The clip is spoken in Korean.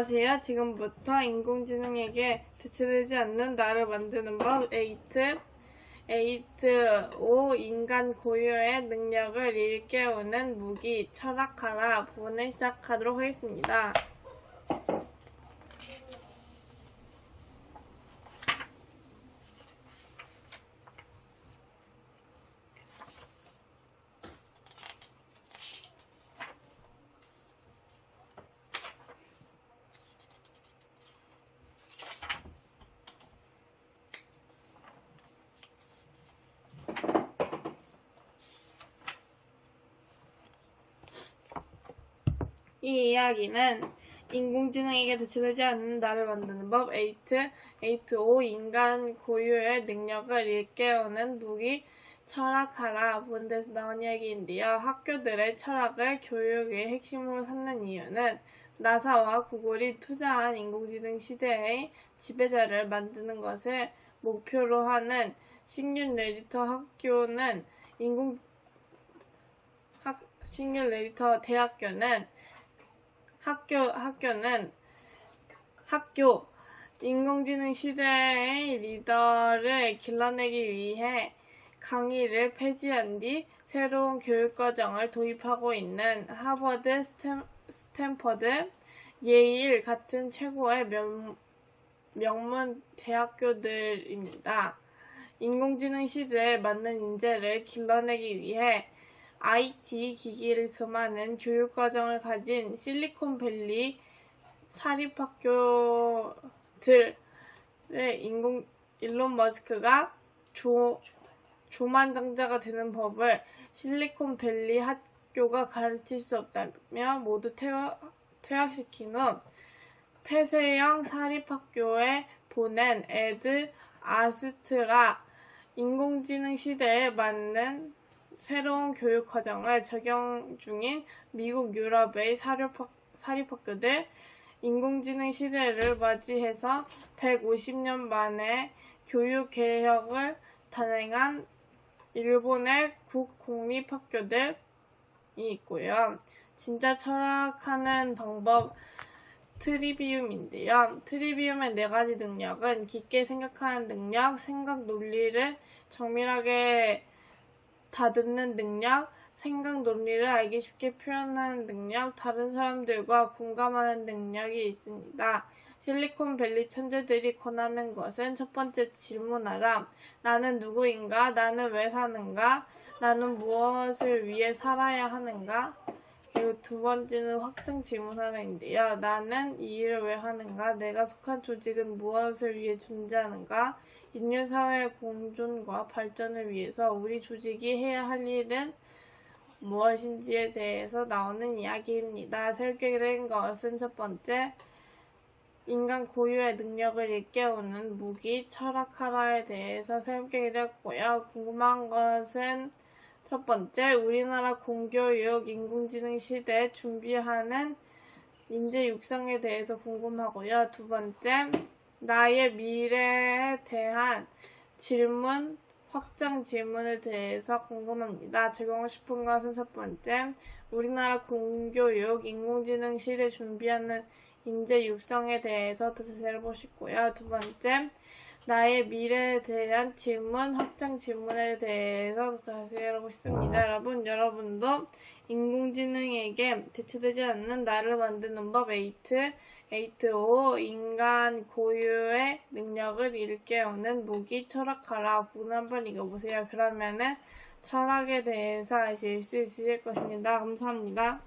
안녕하세요. 지금부터 인공지능에게 대체되지 않는 나를 만드는 법 에이트 에이트 5 인간 고유의 능력을 일깨우는 무기 철학하라 부분을 시작하도록 하겠습니다. 이 이야기는 인공지능에게 대체되지 않는 나를 만드는 법 에이트 에이트 5 인간 고유의 능력을 일깨우는 무기 철학하라 본데서 나온 이야기인데요. 학교들의 철학을 교육의 핵심으로 삼는 이유는 나사와 구글이 투자한 인공지능 시대의 지배자를 만드는 것을 목표로 하는 싱귤레이터 학교는 인공 학 싱귤레이터 대학교는 학교 학교는 학교 인공지능 시대의 리더를 길러내기 위해 강의를 폐지한 뒤 새로운 교육과정을 도입하고 있는 하버드, 스탠, 스탠퍼드, 예일 같은 최고의 명, 명문 대학교들입니다. 인공지능 시대에 맞는 인재를 길러내기 위해 IT 기기를 금하는 교육과정을 가진 실리콘밸리 사립학교들의 인공 일론 머스크가 조, 조만장자가 되는 법을 실리콘밸리 학교가 가르칠 수 없다며 모두 퇴학, 퇴학시킨 후 폐쇄형 사립학교에 보낸 에드 아스트라 인공지능 시대에 맞는 새로운 교육 과정을 적용 중인 미국 유럽의 사립학, 사립학교들 인공지능 시대를 맞이해서 150년 만에 교육 개혁을 단행한 일본의 국공립학교들이 있고요. 진짜 철학하는 방법 트리비움인데요. 트리비움의 네 가지 능력은 깊게 생각하는 능력, 생각 논리를 정밀하게 다듬는 능력, 생각 논리를 알기 쉽게 표현하는 능력, 다른 사람들과 공감하는 능력이 있습니다. 실리콘밸리 천재들이 권하는 것은 첫 번째 질문하라. 나는 누구인가? 나는 왜 사는가? 나는 무엇을 위해 살아야 하는가? 그리고 두 번째는 확증 질문하라인데요. 나는 이 일을 왜 하는가? 내가 속한 조직은 무엇을 위해 존재하는가? 인류 사회의 공존과 발전을 위해서 우리 조직이 해야 할 일은 무엇인지에 대해서 나오는 이야기입니다. 설계된 것은 첫 번째, 인간 고유의 능력을 일깨우는 무기 철학하라에 대해서 설계되었고요. 궁금한 것은 첫 번째, 우리나라 공교육 인공지능 시대 준비하는 인재 육성에 대해서 궁금하고요. 두 번째, 나의 미래에 대한 질문, 확장 질문에 대해서 궁금합니다. 적용하고 싶은 것은 첫 번째, 우리나라 공교육 인공지능 시대 준비하는 인재 육성에 대해서 더 자세히 싶고요. 두 번째, 나의 미래에 대한 질문, 확장 질문에 대해서 더 자세히 알고 싶습니다. 여러분, 여러분도 인공지능에게 대체되지 않는 나를 만드는 법 에이트, 에이트 5 인간 고유의 능력을 일깨우는 무기 철학하라 부분 한번 읽어보세요. 그러면은 철학에 대해서 아실 수 있으실 것입니다. 감사합니다.